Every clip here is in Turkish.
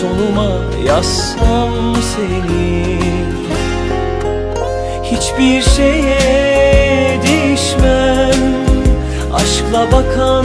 En sonuma yazsam seni. Hiçbir şeye değişmem. Aşkla bakan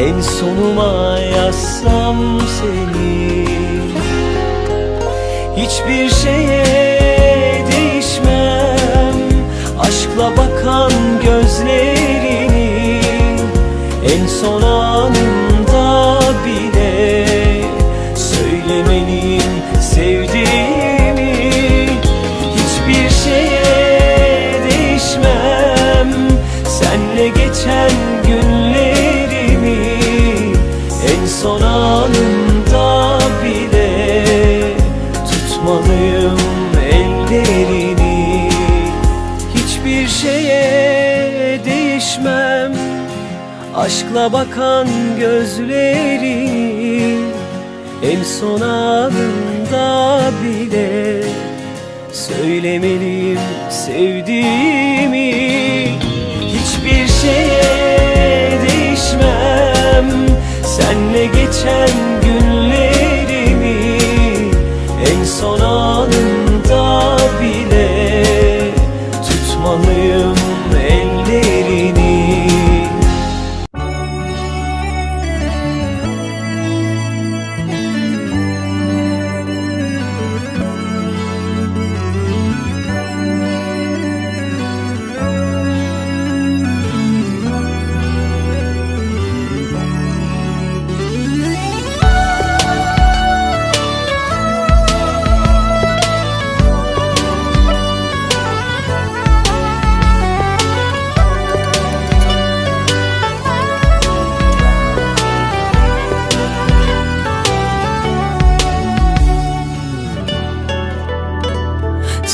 En sonuma yazsam seni Hiçbir şeye son anında bile Tutmalıyım ellerini. Hiçbir şeye değişmem Aşkla bakan gözleri En son anında bile Söylemeliyim sevdiğimi. Hiçbir şeye